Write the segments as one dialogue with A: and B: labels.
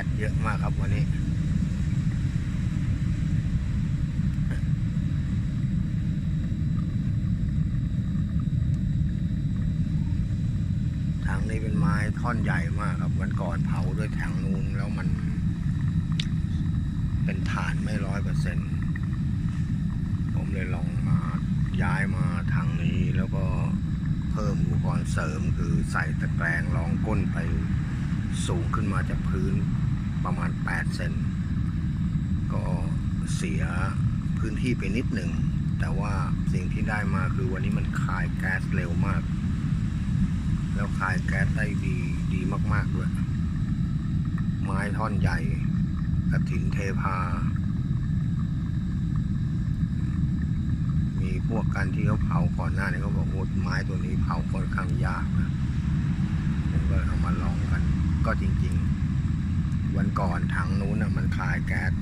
A: ก๊สเยอะมากครับวันนี้ถังนี้เป็นไม้ท่อนใหญ่มากครับวันก่อนเผาด้วยถังนู้นแล้วมัน เป็นฐานไม่ร้อยเปอร์เซ็นต์ผมเลยลองมาย้ายมาทางนี้แล้วก็เพิ่มอุปกรณ์เสริมคือใส่ตะแกรงรองก้นไปสูงขึ้นมาจากพื้น ประมาณ 8 เซนก็เสียพื้นที่ไปนิดหนึ่ง แต่ว่าสิ่งที่ได้มาคือวันนี้มันคายแก๊สเร็วมาก แล้วคายแก๊สได้ดีดีมาก ๆ ด้วย ไม้ท่อนใหญ่กระถินเทพา มีพวกกันที่เขาเผาก่อนหน้านี้เขาบอกว่าไม้ตัวนี้เผาค่อนข้างยากนะผมก็เอามาลองกันก็จริง ๆ วันก่อนถังนู้นนะมันคายแก๊ส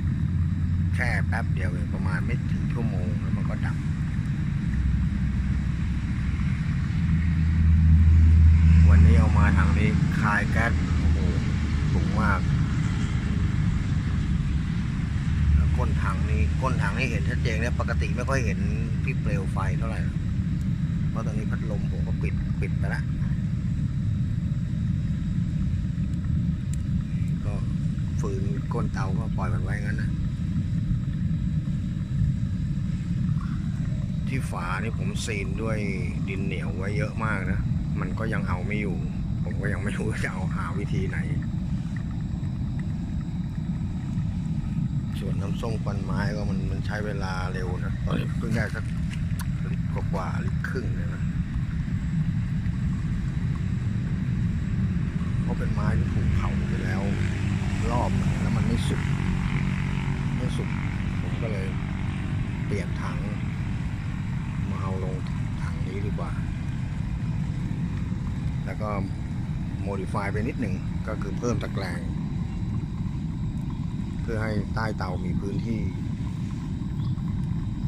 A: แค่แป๊บเดียวเองประมาณไม่ถึงชั่วโมงแล้วมันก็ดับวันนี้เอามาทางนี้คายแก๊สโอ้โหสูงมากแล้วก้นถังนี้ก้นถังนี่เห็นชัดเจนเนี่ยปกติไม่ค่อยเห็นที่เปลวไฟเท่าไหร่เพราะตอนนี้พัดลมผมก็ปิดปิดไปแล้ว ก็ ฝืนก้นเตาก็ปล่อยมันไว้งั้นนะที่ฝานี่ผมซีนด้วยดินเหนียวไว้เยอะมากนะ มันก็ยังเอาไม่อยู่ ผมก็ยังไม่รู้จะเอาหาวิธีไหน ส่วนน้ำส้มควันไม้ก็มันมันใช้เวลาเร็วนะตอนนี้เพิ่งได้สักลิตรกว่าๆลิตรครึ่งเลยนะเพราะเป็นไม้ที่ถูกเผาไปแล้ว รอบแล้วมันไม่สุกไม่สุกผมก็เลยเปลี่ยนถัง มาเอาลงถังนี้ดีกว่า แล้วก็โมดิฟายไปนิดหนึ่งก็คือเพิ่มตะแกรงเพื่อให้ใต้เตามีพื้นที่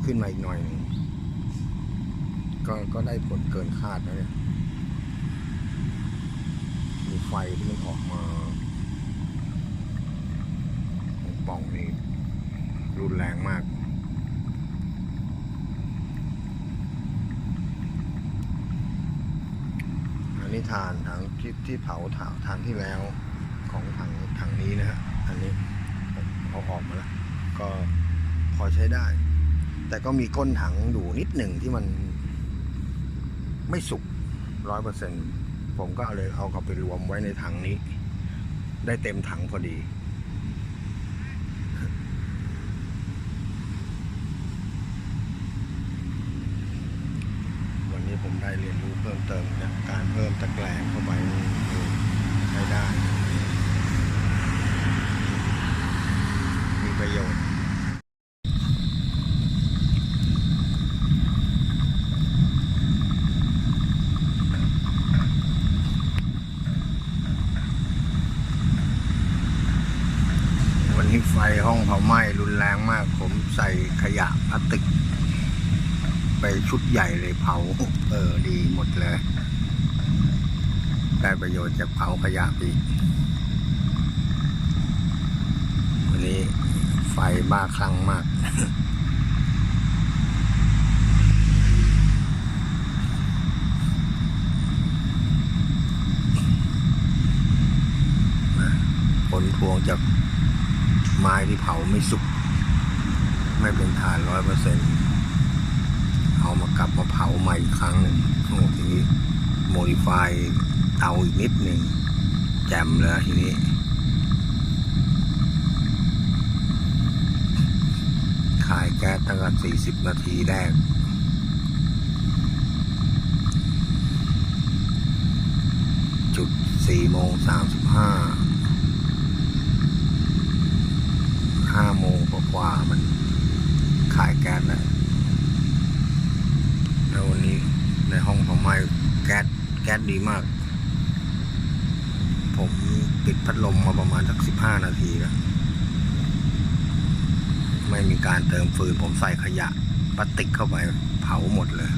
A: ขึ้นมาอีกหน่อยหนึ่งก็ก็ได้ผลเกินคาดนะเนี่ยมีไฟที่มันออกมาของ ป่องนี่รุนแรงมาก อันนี้ทานทางที่ที่เผาถาทานที่แล้วของถังถังนี้นะฮะ อันนี้ผมเอาออกมาแล้วก็พอใช้ได้ แต่ก็มีก้นถังอยู่นิดหนึ่งที่มันไม่สุกร้อยเปอร์เซ็นผมก็เลยเอากลับไปรวมไว้ในถังนี้ ได้เต็มถังพอดี วันนี้ ผมได้เรียนรู้เพิ่มเติมจากการเพิ่มตะแกรงเข้าไปใช้ได้ มีประโยชน์วันนี้ไฟห้องเผาไหม้รุนแรงมาก ผมใส่ขยะพลาสติก ไปชุดใหญ่เลยเผา เออ ดีหมดเลย ได้ประโยชน์จากเผาขยะไปอีกวันนี้ไฟบ้าคลั่งมากผลพวงจากไม้ที่เผาไม่สุก ไม่เป็นฐานร้อยเปอร์เซ็นต์ เอามากลับมาเผาใหม่อีกครั้งหนึ่งโอ้ทีนี้โมดิฟายเตาอีกนิดหนึ่งแจ่มเลยทีนี้ ขายแก๊สตั้งแต่สี่สิบนาทีแรกจุดสี่โมงสามสิบห้าห้าโมงกว่ามันขายแก๊สแล้วแล้ววันนี้ ในห้องของไม้แก๊สแก๊สดีมาก ผมปิดพัดลมมาประมาณสักสิบห้านาทีแล้วไม่มีการเติมฟืนผมใส่ขยะพลาสติกเข้าไปเผาหมดเลย